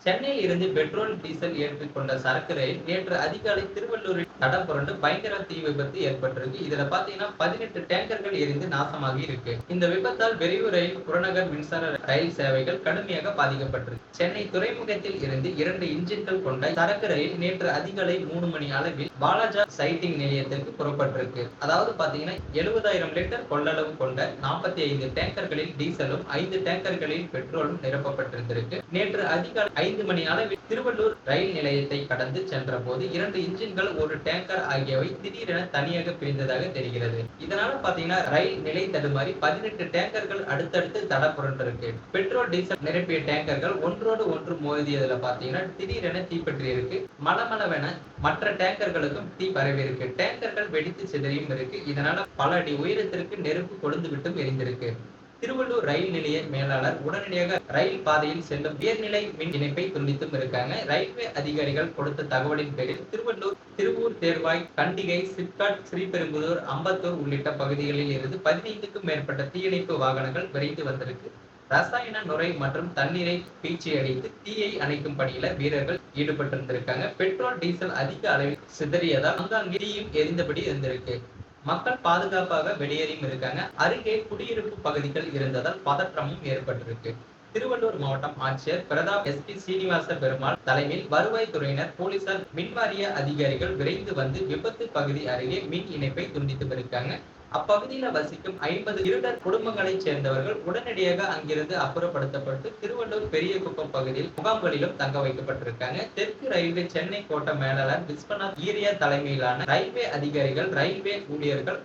சென்னையில் இருந்து petrol diesel ஏற்றிக்கொண்ட சரக்கு ரயில் நேற்று அதிகாலை திருவள்ளூரில் தடம் புரண்டு பயங்கர தீ விபத்து ஏற்பட்டிருக்கு. இதுல பாத்தீங்கன்னா பதினெட்டு டேங்கர்கள் எரிந்து நாசமாகி இருக்கு. இந்த விபத்தால் விரைவு ரயில் புறநகர் மின்சார ரயில் சேவைகள் கடுமையாக பாதிக்கப்பட்டிருக்கு. சென்னை துறைமுகத்தில் இருந்து இரண்டு இன்ஜின்கள் கொண்ட சரக்கு ரயில் நேற்று அதிகாலை மூணு மணி அளவில் பாலாஜா சைட்டிங் நிலையத்திற்கு புறப்பட்டிருக்கு. அதாவது பாத்தீங்கன்னா எழுபதாயிரம் லிட்டர் கொள்ளளவு கொண்ட நாற்பத்தி ஐந்து டேங்கர்களில் டீசலும் ஐந்து டேங்கர்களில் பெட்ரோலும் நிரப்பப்பட்டிருந்திருக்கு. நேற்று அதிகாலை ஐந்து மணி அளவில் திருவள்ளூர் ரயில் நிலையத்தை கடந்து சென்ற போது இரண்டு இன்ஜின்கள் ஒரு டேங்கர் ஆகியவை திடீரென தனியாக பிரிந்ததாக தெரிகிறது. இதனால பாத்தீங்கன்னா ரயில் நிலை தடுமாறி பதினெட்டு டேங்கர்கள் அடுத்தடுத்து தட புரண்டிருக்கு. பெட்ரோல் டீசல் நிரப்பிய டேங்கர்கள் ஒன்றோடு ஒன்று மோதியதுல பாத்தீங்கன்னா திடீரென தீப்பற்றி இருக்கு மலமளவென மற்ற டேங்கர்களுக்கும் தீ பரவி இருக்கு டேங்கர்கள் வெடித்து சிதறியும் இருக்கு. இதனால பல அடி உயரத்திற்கு நெருப்பு கொழுந்து விட்டும் எரிந்திருக்கு. திருவள்ளூர் ரயில் நிலைய மேலாளர் உடனடியாக ரயில் பாதையில் செல்லும் உயர்நிலை மின் இணைப்பை துண்டித்தும் இருக்காங்க. ரயில்வே அதிகாரிகள் கொடுத்த தகவலின் பேரில் திருவள்ளூர் திருவூர் தேர்வாய் கண்டிகை சிப்காட் ஸ்ரீபெரும்புதூர் அம்பத்தூர் உள்ளிட்ட பகுதிகளில் இருந்து பதினைந்துக்கும் மேற்பட்ட தீயணைப்பு வாகனங்கள் விரைந்து வந்திருக்கு. ரசாயன நுரை மற்றும் தண்ணீரை பீச்சி அடித்து தீயை அணைக்கும் பணியில வீரர்கள் ஈடுபட்டிருந்திருக்காங்க. பெட்ரோல் டீசல் அதிக அளவில் சிதறியதால் அங்காங்கே தீயும் எரிந்தபடி இருந்திருக்கு. மக்கள் பாதுகாப்பாக வெளியேறியும் இருக்காங்க. அருகே குடியிருப்பு பகுதிகள் இருந்ததால் பதற்றமும் ஏற்பட்டிருக்கு. திருவள்ளூர் மாவட்டம் ஆட்சியர் பிரதாப் எஸ் பி சீனிவாச பெருமாள் தலைமையில் வருவாய்த்துறையினர் போலீசார் மின்வாரிய அதிகாரிகள் விரைந்து வந்து விபத்து பகுதி அருகே மின் இணைப்பை துண்டித்து இருக்காங்க அப்பகுதியில வசிக்கும் ஐம்பது இருடர் குடும்பங்களைச் சேர்ந்தவர்கள் உடனடியாக அங்கிருந்து அப்புறப்படுத்தப்பட்டு திருவள்ளூர் பெரிய குப்பம் பகுதியில் முகாம்களிலும் தங்க வைக்கப்பட்டிருக்காங்க. தெற்கு ரயில்வே சென்னை கோட்ட மேலாளர் விஸ்வநாத் ஈரியா தலைமையிலான ரயில்வே அதிகாரிகள் ரயில்வே ஊழியர்கள்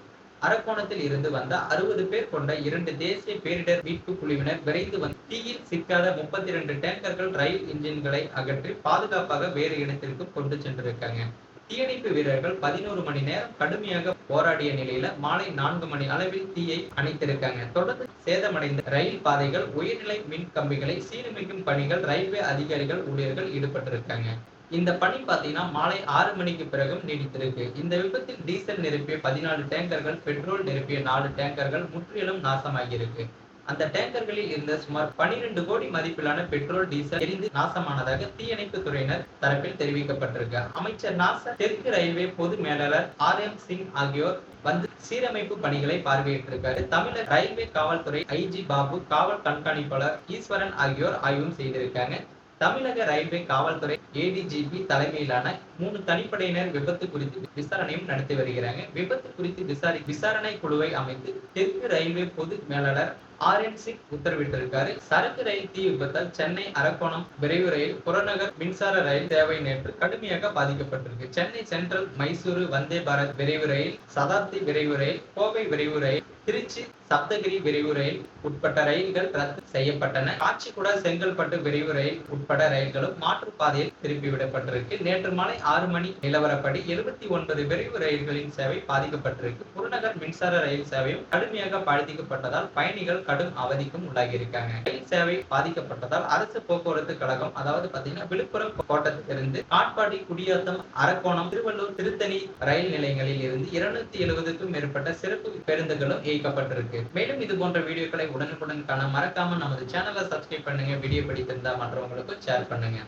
அரக்கோணத்தில் இருந்து வந்த அறுபது பேர் கொண்ட இரண்டு தேசிய பேரிடர் மீட்பு குழுவினர் விரைந்து வந்து தீயில் சிக்காத முப்பத்தி இரண்டு டேங்கர்கள் ரயில் இன்ஜின்களை அகற்றி பாதுகாப்பாக வேறு இடத்திற்கு கொண்டு சென்றிருக்காங்க. தீயணைப்பு வீரர்கள் பதினோரு மணி நேரம் கடுமையாக போராடிய நிலையில மாலை நான்கு மணி அளவில் தீயை அணைத்திருக்காங்க. தொடர்ந்து சேதமடைந்த ரயில் பாதைகள் உயர்நிலை மின் கம்பிகளை சீரமைக்கும் பணிகள் ரயில்வே அதிகாரிகள் ஊழியர்கள் ஈடுபட்டிருக்காங்க. இந்த பணி பாத்தீங்கன்னா மாலை ஆறு மணிக்கு பிறகும் நீடித்திருக்கு. இந்த விபத்தில் டீசல் நிரப்பிய பதினாலு டேங்கர்கள் பெட்ரோல் நிரப்பிய நாலு டேங்கர்கள் முற்றிலும் நாசமாகியிருக்கு. அந்த டேங்கர்களில் இருந்த சுமார் பனிரெண்டு கோடி மதிப்பிலான பெட்ரோல் டீசல் எரிந்து நாசமானதாக தீயணைப்பு துறையினர் தரப்பில் தெரிவிக்கப்பட்டிருக்கு. அமைச்சர் நாசர் தெற்கு ரயில்வே பொது மேலாளர் ஆர் எம் சிங் ஆகியோர் வந்து சீரமைப்பு பணிகளை பார்வையிட்டிருக்காரு. தமிழக ரயில்வே காவல்துறை ஐஜி பாபு காவல் கண்காணிப்பாளர் ஈஸ்வரன் ஆகியோர் ஆய்வும் செய்திருக்காங்க. தமிழக ரயில்வே காவல்துறை ஏடிஜிபி தலைமையிலான மூணு தனிப்படையினர் விபத்து குறித்து விசாரணையும் நடத்தி வருகிறாங்க. விபத்து குறித்து விசாரி விசாரணை குழுவை அமைத்து தெற்கு ரயில்வே பொது மேலாளர் ஆர் உத்தரவிட்டிருக்காரு. சரக்கு ரயில் தீ விபத்தால் சென்னை அரக்கோணம் விரைவு ரயில் புறநகர் மின்சார ரயில் சேவை நேற்று கடுமையாக பாதிக்கப்பட்டிருக்கு. சென்னை சென்ட்ரல் மைசூரு வந்தே பாரத் விரைவு ரயில் சதாப்தி விரைவு ரயில் கோவை விரைவு ரயில் திருச்சி சப்தகிரி விரைவு ரயில் உட்பட்ட ரயில்கள் ரத்து செய்யப்பட்டன. காட்சிகுடா செங்கல்பட்டு விரைவு ரயில் உட்பட ரயில்களும் மாற்றுப்பாதையில் திருப்பி விடப்பட்டிருக்கு நேற்று மாலை ஆறு மணி நிலவரப்படி எழுபத்தி ஒன்பது விரைவு ரயில்களின் சேவை பாதிக்கப்பட்டிருக்கு. புறநகர் மின்சார ரயில் சேவையும் கடுமையாக பாதிக்கப்பட்டதால் பயணிகள் கடும் அவதிக்கும் உள்ளாகியிருக்காங்க. ரயில் சேவை பாதிக்கப்பட்டதால் அரசு போக்குவரத்து கழகம் அதாவது பாத்தீங்கன்னா விழுப்புரம் கோட்டத்திலிருந்து காட்பாடி குடியாத்தம் அரக்கோணம் திருவள்ளூர் திருத்தணி ரயில் நிலையங்களில் இருந்து இருநூத்தி எழுபதுக்கும் மேற்பட்ட சிறப்பு பேருந்துகளும் இயக்கப்பட்டிருக்கு. மேலும் இது போன்ற வீடியோக்களை உடனுக்குடன் காண மறக்காம நமது சேனலை சப்ஸ்கிரைப் பண்ணுங்க வீடியோ பிடித்திருந்தா மற்றவங்களுக்கும் ஷேர் பண்ணுங்க.